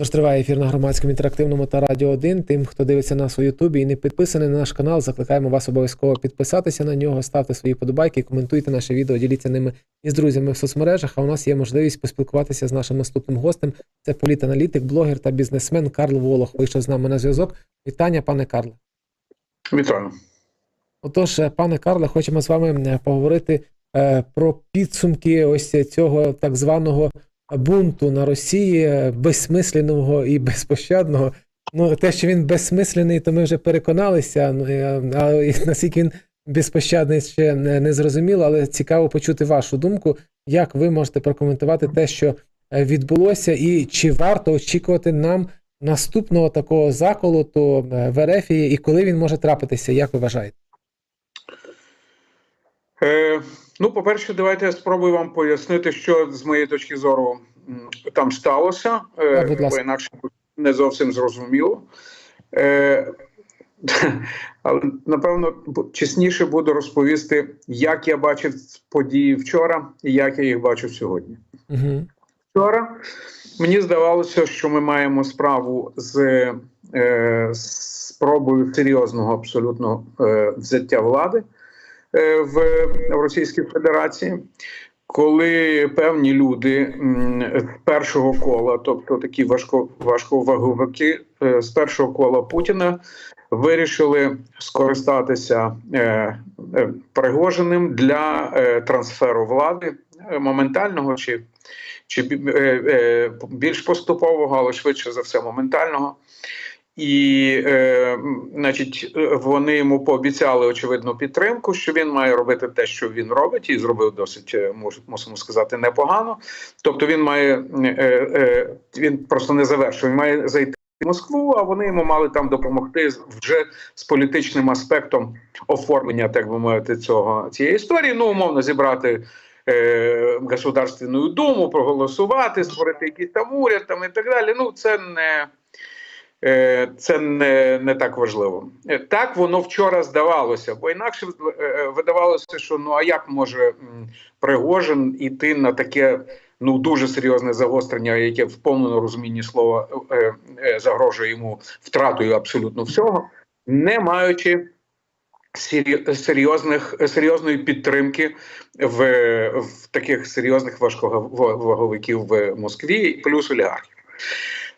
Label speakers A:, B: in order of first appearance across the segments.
A: Тож триває ефір на громадському інтерактивному та радіо 1. Тим, хто дивиться нас у Ютубі і не підписаний на наш канал, закликаємо вас обов'язково підписатися на нього, ставте свої подобайки, коментуйте наше відео, діліться ними із друзями в соцмережах. А у нас є можливість поспілкуватися з нашим наступним гостем. Це політаналітик, блогер та бізнесмен Карл Волох. Вийшов з нами на зв'язок. Вітання, пане Карле.
B: Вітаю.
A: Отож, пане Карле, хочемо з вами е, поговорити е, про підсумки ось цього так званого бунту на Росії, безсмисленого і безпощадного. Ну, те, що він безсмислений, то ми вже переконалися. Ну, а наскільки він безпощадний, ще не, не зрозуміло, але цікаво почути вашу думку. Як ви можете прокоментувати те, що е, відбулося, і чи варто очікувати нам наступного такого заколоту е, в РФ, і коли він може трапитися, як ви вважаєте?
B: Е, ну, по-перше, давайте я спробую вам пояснити, що з моєї точки зору там сталося, е, бо інакше не зовсім зрозуміло. Е, але напевно чесніше буду розповісти, як я бачив події вчора і як я їх бачу сьогодні.
A: Угу.
B: Вчора мені здавалося, що ми маємо справу з е, спробою серйозного абсолютно е, взяття влади в, в Російській Федерації, коли певні люди з першого кола, тобто такі важко, важковаговики е, з першого кола Путіна, вирішили скористатися е, е, Пригожиним для е, трансферу влади е, моментального чи чи бі- е, е, більш поступового, але швидше за все моментального. І, е, значить, е, вони йому пообіцяли очевидну підтримку, що він має робити те, що він робить, і зробив досить, е, мусимо сказати, непогано. Тобто він має е, е, він просто не завершив, він має зайти в Москву, а вони йому мали там допомогти вже з політичним аспектом оформлення, так би мовити, цього цієї історії. Ну, умовно, зібрати е, Государственну Думу, проголосувати, створити якийсь там уряд там, і так далі. Ну, це не. Е, Це не, не так важливо. Е, Так воно вчора здавалося, бо інакше е, видавалося, що ну а як може Пригожин іти на таке ну дуже серйозне загострення, яке в повному розумінні слова загрожує йому втратою абсолютно всього, не маючи серйозних серйозної підтримки в, в таких серйозних важковаговиків в Москві, плюс олігархів.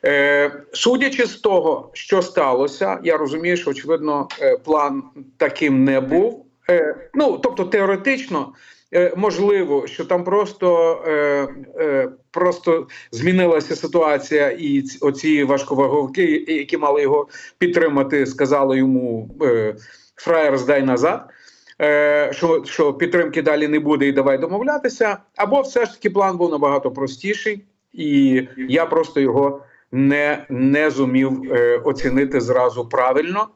B: Е, судячи з того, що сталося, я розумію, що очевидно е, план таким не був. Е, ну тобто, теоретично. е, Можливо, що там просто е, просто змінилася ситуація, і ці- оці важковаговики, які мали його підтримати, сказали йому фраєр здай назад. Що, що підтримки далі не буде, і давай домовлятися. Або все ж таки план був набагато простіший, і я просто його не, не зумів е, оцінити зразу правильно.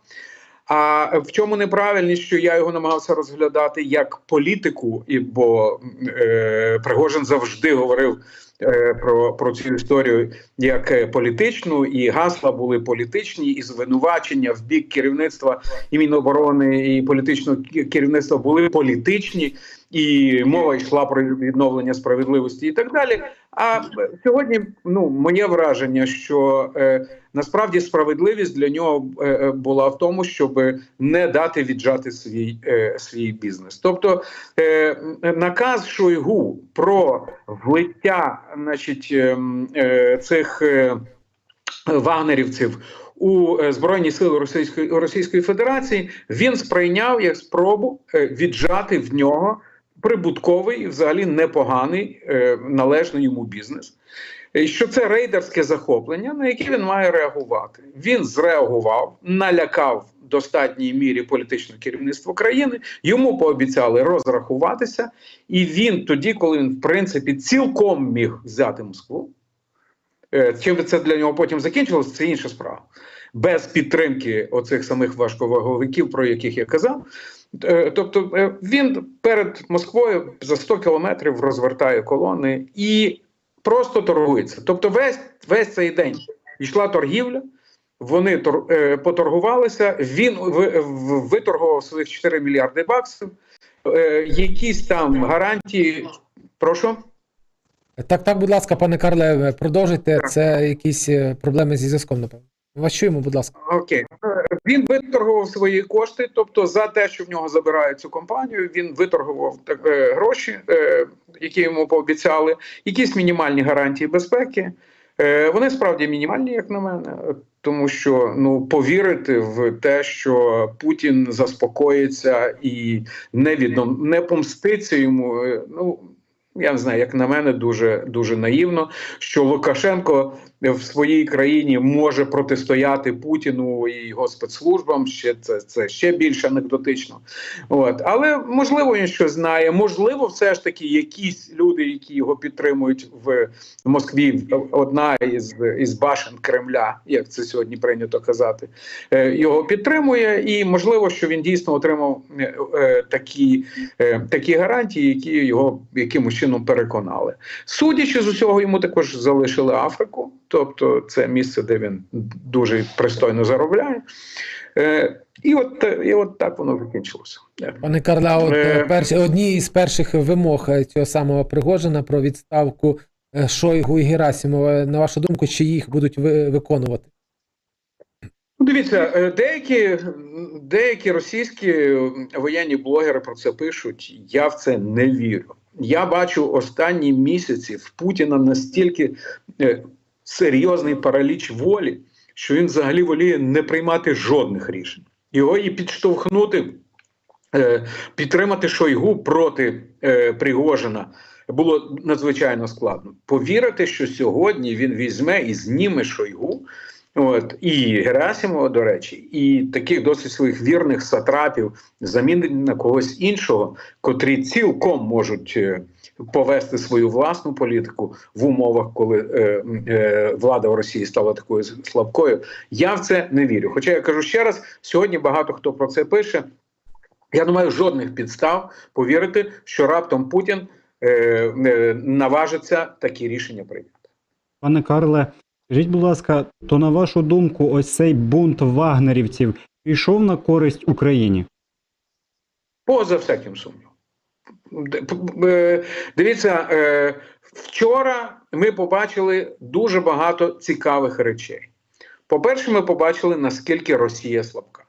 B: А в чому неправильність, що я його намагався розглядати як політику, і бо е, Пригожин завжди говорив е, про, про цю історію як політичну, і гасла були політичні, і звинувачення в бік керівництва і Міноборони, і політичного керівництва були політичні, і мова йшла про відновлення справедливості і так далі. А сьогодні ну моє враження, що е, насправді справедливість для нього е, е, була в тому, щоб не дати віджати свій, е, свій бізнес. Тобто е, наказ Шойгу про влиття, значить, ем, е, цих. Е, Вагнерівців у е, Збройні Сили Російської Російської Федерації він сприйняв як спробу е, віджати в нього прибутковий взагалі непоганий е, належний йому бізнес. Що це рейдерське захоплення, на яке він має реагувати. Він зреагував, налякав в достатній мірі політичне керівництво країни. Йому пообіцяли розрахуватися, і він тоді, коли він в принципі цілком міг взяти Москву. Е, Чим це для нього потім закінчилось, це інша справа. Без підтримки оцих самих важковаговиків, про яких я казав. Е, Тобто е, він перед Москвою за 100 кілометрів розвертає колони і просто торгується. Тобто, весь весь цей день йшла торгівля, вони тор, е, поторгувалися. Він виторгував своїх 4 мільярди баксів. Е, якісь там гарантії. Прошу.
A: Так, так, будь ласка, пане Карле, продовжуйте. Це якісь проблеми зі зв'язком, напевно. Вас чуємо, будь ласка.
B: Окей, він виторгував свої кошти, тобто за те, що в нього забирають цю компанію, він виторгував е, гроші, е, які йому пообіцяли, якісь мінімальні гарантії безпеки. Е, вони справді мінімальні, як на мене, тому що ну повірити в те, що Путін заспокоїться і не відом не помститься йому. е, Ну я не знаю, як на мене, дуже дуже наївно, що Лукашенко в своїй країні може протистояти Путіну і його спецслужбам. Ще це, це ще більш анекдотично. От але можливо він щось знає. Можливо, все ж таки якісь люди, які його підтримують в Москві, одна із, із башен Кремля, як це сьогодні прийнято казати, е, його підтримує, і можливо, що він дійсно отримав е, е, такі, такі гарантії, які його якимось чином переконали. Судячи з усього, йому також залишили Африку, тобто це місце, де він дуже пристойно заробляє. Е, і от, і от так воно закінчилося. Е.
A: Пане Карле, от е,
B: Е.
A: перші, одні із перших вимог цього самого Пригожина про відставку Шойгу і Герасимова, на вашу думку, чи їх будуть виконувати?
B: Ну, Дивіться, деякі, деякі російські воєнні блогери про це пишуть. Я в це не вірю. Я бачу останні місяці в Путіна настільки серйозний параліч волі, що він взагалі воліє не приймати жодних рішень. Його і підштовхнути, е, підтримати Шойгу проти е, Пригожина було надзвичайно складно. Повірити, що сьогодні він візьме і зніме Шойгу. От і Герасимова, до речі, і таких досить своїх вірних сатрапів замінить на когось іншого, котрі цілком можуть е, повести свою власну політику в умовах, коли е, е, влада в Росії стала такою слабкою. Я в це не вірю. Хоча я кажу ще раз: сьогодні багато хто про це пише. Я не маю жодних підстав повірити, що раптом Путін е, е, наважиться такі рішення прийняти.
C: Пане Карле, скажіть, будь ласка, то на вашу думку, ось цей бунт вагнерівців пішов на користь Україні?
B: Поза всяким сумнівом. Е, Дивіться, е, вчора ми побачили дуже багато цікавих речей. По-перше, ми побачили, наскільки Росія слабка.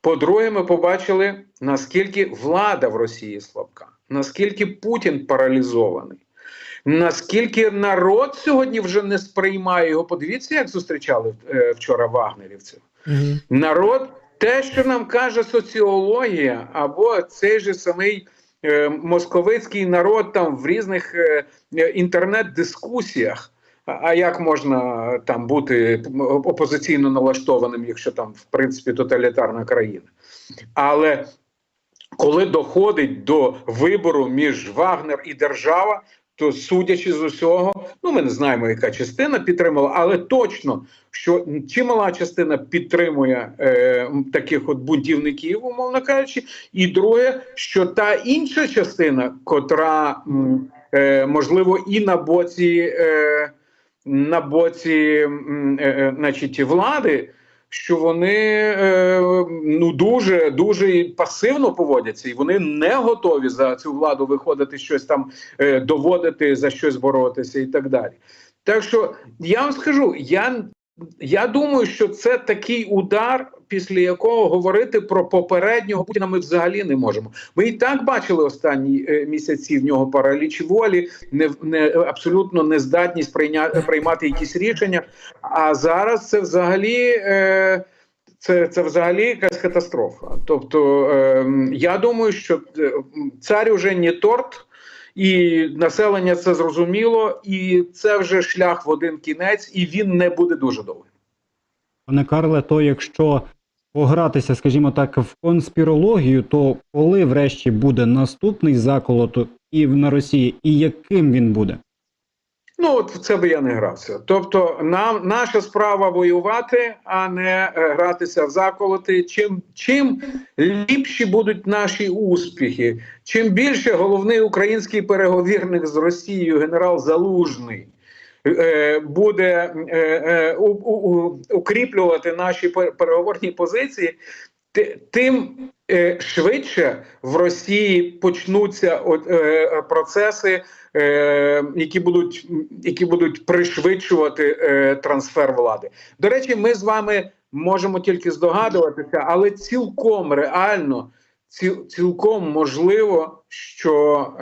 B: По-друге, ми побачили, наскільки влада в Росії слабка, наскільки Путін паралізований, наскільки народ сьогодні вже не сприймає його. Подивіться, як зустрічали е, вчора вагнерівців.
A: Угу.
B: Народ, те, що нам каже соціологія, або цей же самий е, московицький народ там в різних е, інтернет-дискусіях. А як можна там бути опозиційно налаштованим, якщо там в принципі тоталітарна країна? Але коли доходить до вибору між Вагнер і держава, то судячи з усього, ну ми не знаємо, яка частина підтримала, але точно, що чимала частина підтримує е, таких от бунтівників, умовно кажучи, і друге, що та інша частина, котра е, можливо і на боці, е, на боці е, е, значить, влади. Що вони е, ну дуже дуже пасивно поводяться, і вони не готові за цю владу виходити щось там е, доводити за щось боротися і так далі. Так що я вам скажу, я, я думаю, що це такий удар, після якого говорити про попереднього Путіна ми взагалі не можемо. Ми і так бачили останні е, місяці в нього параліч волі, не, не абсолютно нездатність прийня, приймати якісь рішення. А зараз це взагалі. Е, це, це взагалі якась катастрофа. Тобто, е, я думаю, що е, цар уже не торт, і населення це зрозуміло, і це вже шлях в один кінець, і він не буде дуже довгим.
C: Пане Карле, то якщо погратися, скажімо так, в конспірологію, то коли врешті буде наступний заколот і на Росії, і яким він буде?
B: Ну от в це би я не грався. Тобто, нам наша справа воювати, а не е, гратися в заколоти. Чим чим ліпші будуть наші успіхи, чим більше головний український переговірник з Росією, генерал Залужний. Е, Буде е, е, укріплювати наші пер- переговорні позиції, тим швидше в Росії почнуться процеси, які будуть які будуть пришвидшувати трансфер влади. До речі, ми з вами можемо тільки здогадуватися, але цілком реально, ціл, цілком можливо, що,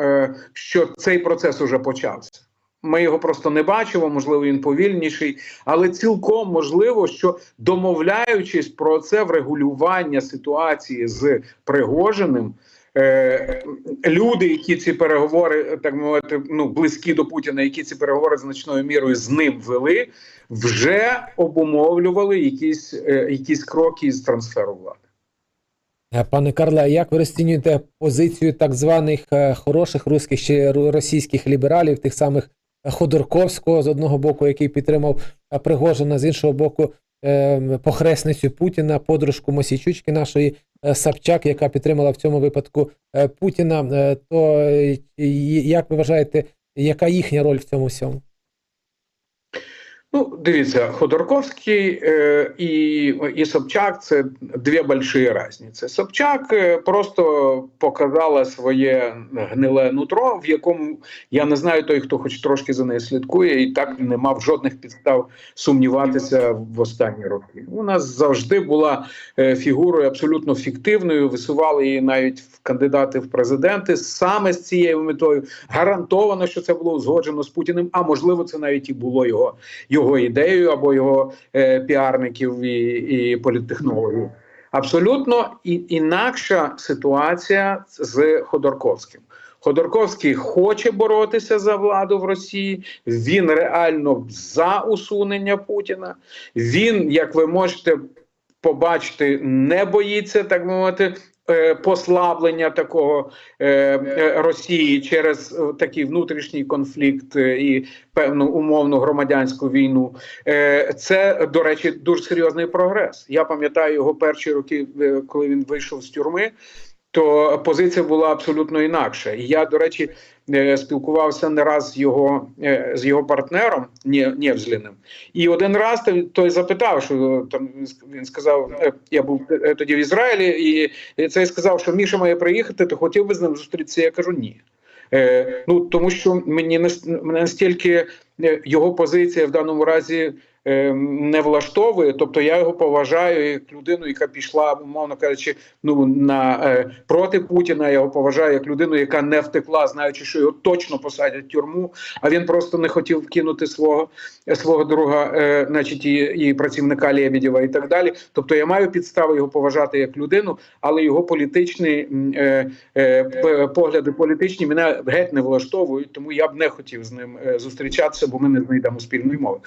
B: що цей процес уже почався. Ми його просто не бачимо, можливо, він повільніший, але цілком можливо, що домовляючись про це врегулювання ситуації з Пригожиним, е, люди, які ці переговори, так мовити, ну близькі до Путіна, які ці переговори значною мірою з ним вели, вже обумовлювали якісь, е, якісь кроки з трансферу влади.
A: Е, Пане Карле, як ви розцінюєте позицію так званих е, хороших русських чи російських лібералів, тих самих Ходорковського з одного боку, який підтримав е, Пригожина, з іншого боку, е, похресницю Путіна, подружку Мосійчучки нашої Сапчак, яка підтримала в цьому випадку е, Путіна. Е, То е, як ви вважаєте, яка їхня роль в цьому всьому?
B: Ну, дивіться, Ходорковський е, і, і Собчак це дві больші різниці. Собчак е, просто показала своє гниле нутро, в якому я не знаю той, хто хоч трошки за нею слідкує, і так не мав жодних підстав сумніватися в останні роки. У нас завжди була е, фігурою абсолютно фіктивною. Висували її навіть в кандидати в президенти саме з цією метою. Гарантовано, що це було узгоджено з Путіним. А можливо, це навіть і було його його ідеєю або його е, піарників і, і політтехнологів. Абсолютно інакша ситуація з Ходорковським. Ходорковський хоче боротися за владу в Росії. Він реально за усунення Путіна. Він, як ви можете побачити, не боїться так мовити. Е, Послаблення такого е, е, Росії через такий внутрішній конфлікт і певну умовну громадянську війну. Це, до речі, дуже серйозний прогрес. Я пам'ятаю його перші роки, коли він вийшов з тюрми. То позиція була абсолютно інакша. І я, до речі, спілкувався не раз з його е, з його партнером Нє- Нєвзліним. І один раз той- запитав, що там він сказав: е, я був е, тоді в Ізраїлі, і цей сказав, що Міша має приїхати. Ти хотів би з ним зустрітися? Я кажу ні. Е, ну тому що мені мене настільки е, його позиція в даному разі е, не влаштовує. Тобто я його поважаю як людину, яка пішла, умовно кажучи, ну на е, проти Путіна. Я його поважаю як людину, яка не втекла, знаючи, що його точно посадять в тюрму. А він просто не хотів кинути свого свого друга, е, значить, і, і працівника Лебедєва і так далі. Тобто я маю підстави його поважати як людину, але його політичні е, е, погляди політичні мене геть не влаштовують, тому я б не хотів з ним е, зустрічатися, бо ми не знайдемо спільної мови.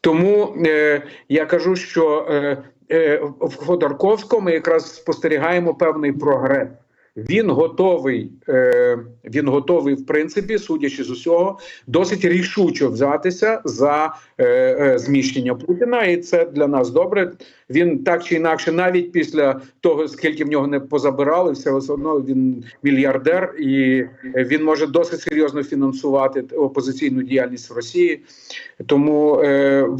B: Тому е, я кажу, що е, е, в Ходорковському якраз спостерігаємо певний прогрес. Він готовий, е, він готовий, в принципі, судячи з усього, досить рішуче взятися за е, е, зміщення Путіна, і це для нас добре. Він так чи інакше, навіть після того, скільки в нього не позабирали, все одно він мільярдер, і він може досить серйозно фінансувати опозиційну діяльність в Росії. Тому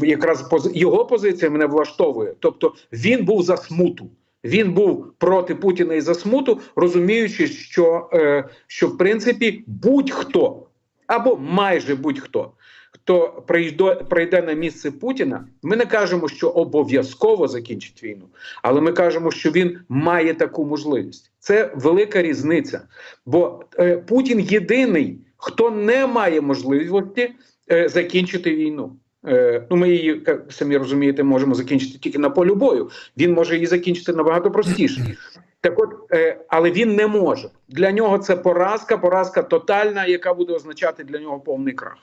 B: якраз пози- його позиція мене влаштовує. Тобто він був за смуту. Він був проти Путіна і за смуту, розуміючи, що, е, що в принципі будь-хто або майже будь-хто, хто прийде, прийде на місце Путіна, ми не кажемо, що обов'язково закінчить війну, але ми кажемо, що він має таку можливість. Це велика різниця. Бо е, Путін єдиний, хто не має можливості е, закінчити війну. Е, ну, ми її, як самі розумієте, можемо закінчити тільки на полю бою. Він може її закінчити набагато простіше. Так от, е, але він не може. Для нього це поразка, поразка тотальна, яка буде означати для нього повний крах.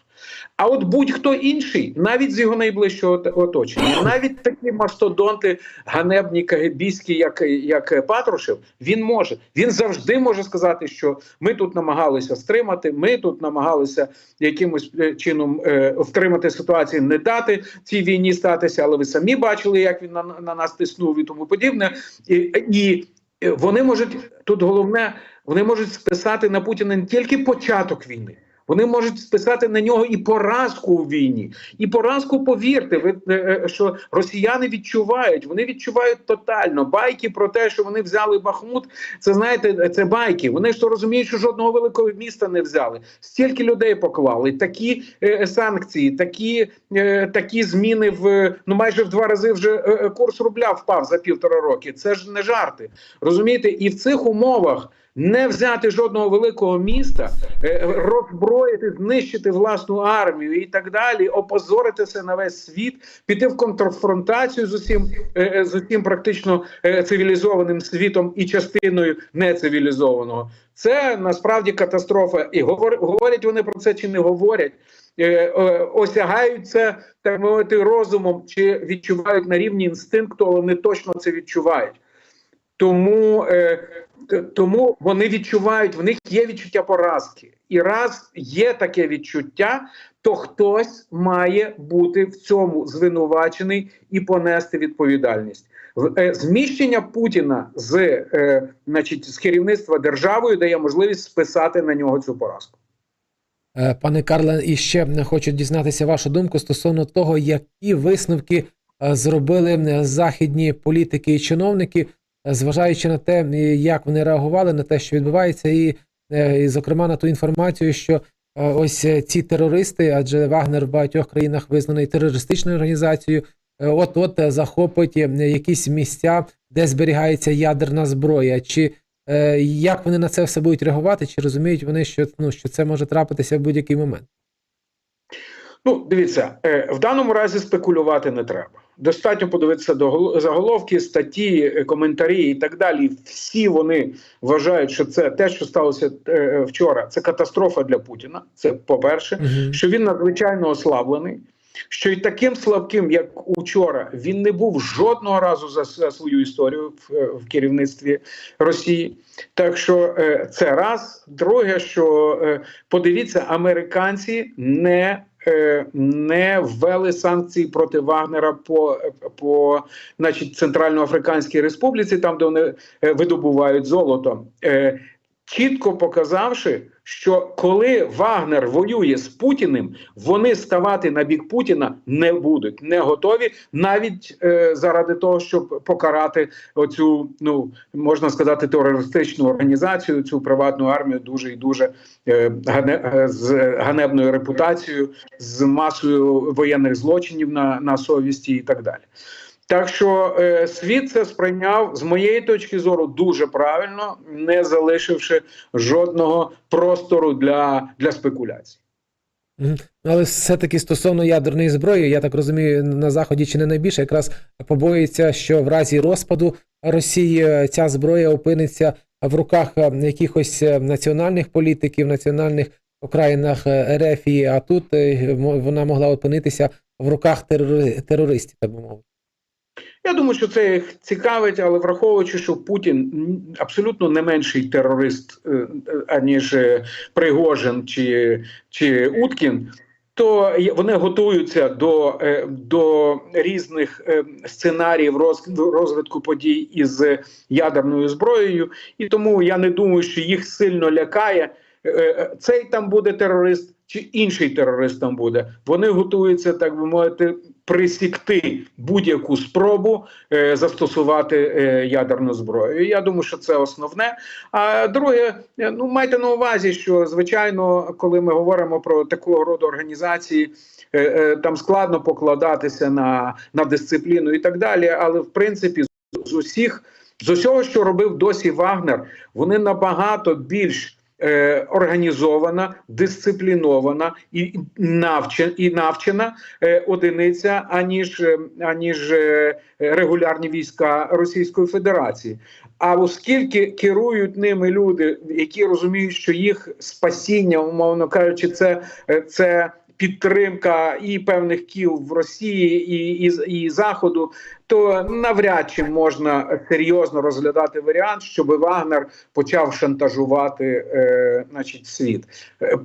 B: А от будь-хто інший, навіть з його найближчого оточення, навіть такі мастодонти ганебні кагебійські, як, як Патрушев, він може. Він завжди може сказати, що ми тут намагалися стримати, ми тут намагалися якимось е, чином е, втримати ситуацію, не дати цій війні статися, але ви самі бачили, як він на, на нас тиснув і тому подібне. І, і вони можуть тут головне, вони можуть списати на Путіна не тільки початок війни. Вони можуть списати на нього і поразку у війні. І поразку, повірте, ви е, е, що росіяни відчувають. Вони відчувають тотально байки про те, що вони взяли Бахмут. Це знаєте, це байки. Вони ж то розуміють, що жодного великого міста не взяли. Стільки людей поклали, такі е, санкції, такі, е, такі зміни в ну майже в два рази вже е, е, курс рубля впав за півтора роки. Це ж не жарти. Розумієте, і в цих умовах. Не взяти жодного великого міста, е, роззброїти, знищити власну армію і так далі, опозоритися на весь світ, піти в конфронтацію з усім, е, е, з усім практично цивілізованим світом і частиною нецивілізованого. Це насправді катастрофа. І говор- говорять вони про це чи не говорять. Осягають це так мовити розумом, чи відчувають на рівні інстинкту, але вони точно це відчувають. Тому, е, тому вони відчувають, в них є відчуття поразки. І раз є таке відчуття, то хтось має бути в цьому звинувачений і понести відповідальність. Е, Зміщення Путіна з, е, значить, з керівництва державою дає можливість списати на нього цю поразку.
A: Е, Пане Карле, і ще хочу дізнатися вашу думку стосовно того, які висновки е, зробили західні політики і чиновники, зважаючи на те, як вони реагували на те, що відбувається, і, е, і зокрема на ту інформацію, що е, ось е, ці терористи, адже Вагнер в багатьох країнах визнаний терористичною організацією, от-от е, захопить якісь місця, де зберігається ядерна зброя. Чи Як вони на це все будуть реагувати? Чи розуміють вони, що ну що це може трапитися в будь-який момент?
B: Ну, дивіться, е, в даному разі спекулювати не треба. Достатньо подивитися до гол- заголовки, статті, е, коментарі і так далі. Всі вони вважають, що це те, що сталося е, вчора, це катастрофа для Путіна. Це по-перше,
A: Мгм.
B: що він надзвичайно ослаблений. Що й таким слабким, як учора, він не був жодного разу за, за свою історію в, в керівництві Росії. Так що це раз. Друге, що подивіться, американці не, не ввели санкції проти Вагнера по, по значить, Центральноафриканській Республіці, там де вони е, видобувають золото. Е, Чітко показавши, що коли Вагнер воює з Путіним, вони ставати на бік Путіна не будуть, не готові навіть е, заради того, щоб покарати оцю, ну можна сказати, терористичну організацію, цю приватну армію, дуже і дуже е, гане, е, з ганебною репутацією, з масою воєнних злочинів на, на совісті і так далі. Так що е, світ це сприйняв з моєї точки зору дуже правильно, не залишивши жодного простору для, для спекуляцій.
A: Але все-таки стосовно ядерної зброї, я так розумію, на Заході чи не найбільше, якраз побоюється, що в разі розпаду Росії е, ця зброя опиниться в руках е, якихось е, національних політиків, національних окраїнах РФ, а тут вона могла опинитися в руках терори- терористів, так би мовити.
B: Я думаю, що це їх цікавить, але враховуючи, що Путін абсолютно не менший терорист, е, е, аніж е, Пригожин чи, чи Уткін, то вони готуються до, до різних сценаріїв роз- розвитку подій із ядерною зброєю, і тому я не думаю, що їх сильно лякає. Цей там буде терорист, чи інший терорист там буде. Вони готуються, так би мовити, присікти будь-яку спробу е, застосувати е, ядерну зброю. Я думаю, що це основне. А друге, е, ну майте на увазі, що звичайно, коли ми говоримо про такого роду організації, е, е, там складно покладатися на, на дисципліну і так далі. Але в принципі, з, з усіх з усього, що робив досі Вагнер, вони набагато більш е, організована, дисциплінована і навчена, і навчена е, одиниця, аніж, е, аніж е, регулярні війська Російської Федерації. А оскільки керують ними люди, які розуміють, що їх спасіння, умовно кажучи, це, е, це підтримка і певних кіл в Росії, і, і, і Заходу, то навряд чи можна серйозно розглядати варіант, щоб Вагнер почав шантажувати е, значить, світ.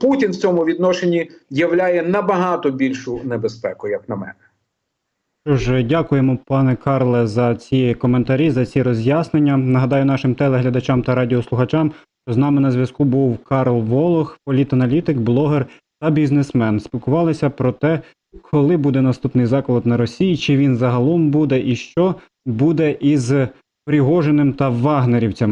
B: Путін в цьому відношенні являє набагато більшу небезпеку, як на мене.
C: Що дякуємо, пане Карле, за ці коментарі, за ці роз'яснення. Нагадаю нашим телеглядачам та радіослухачам, З нами на зв'язку був Карл Волох, політаналітик, блогер та бізнесмен. Спілкувалися про те, коли буде наступний заколот на Росії, чи він загалом буде, і що буде із Пригожиним та вагнерівцями.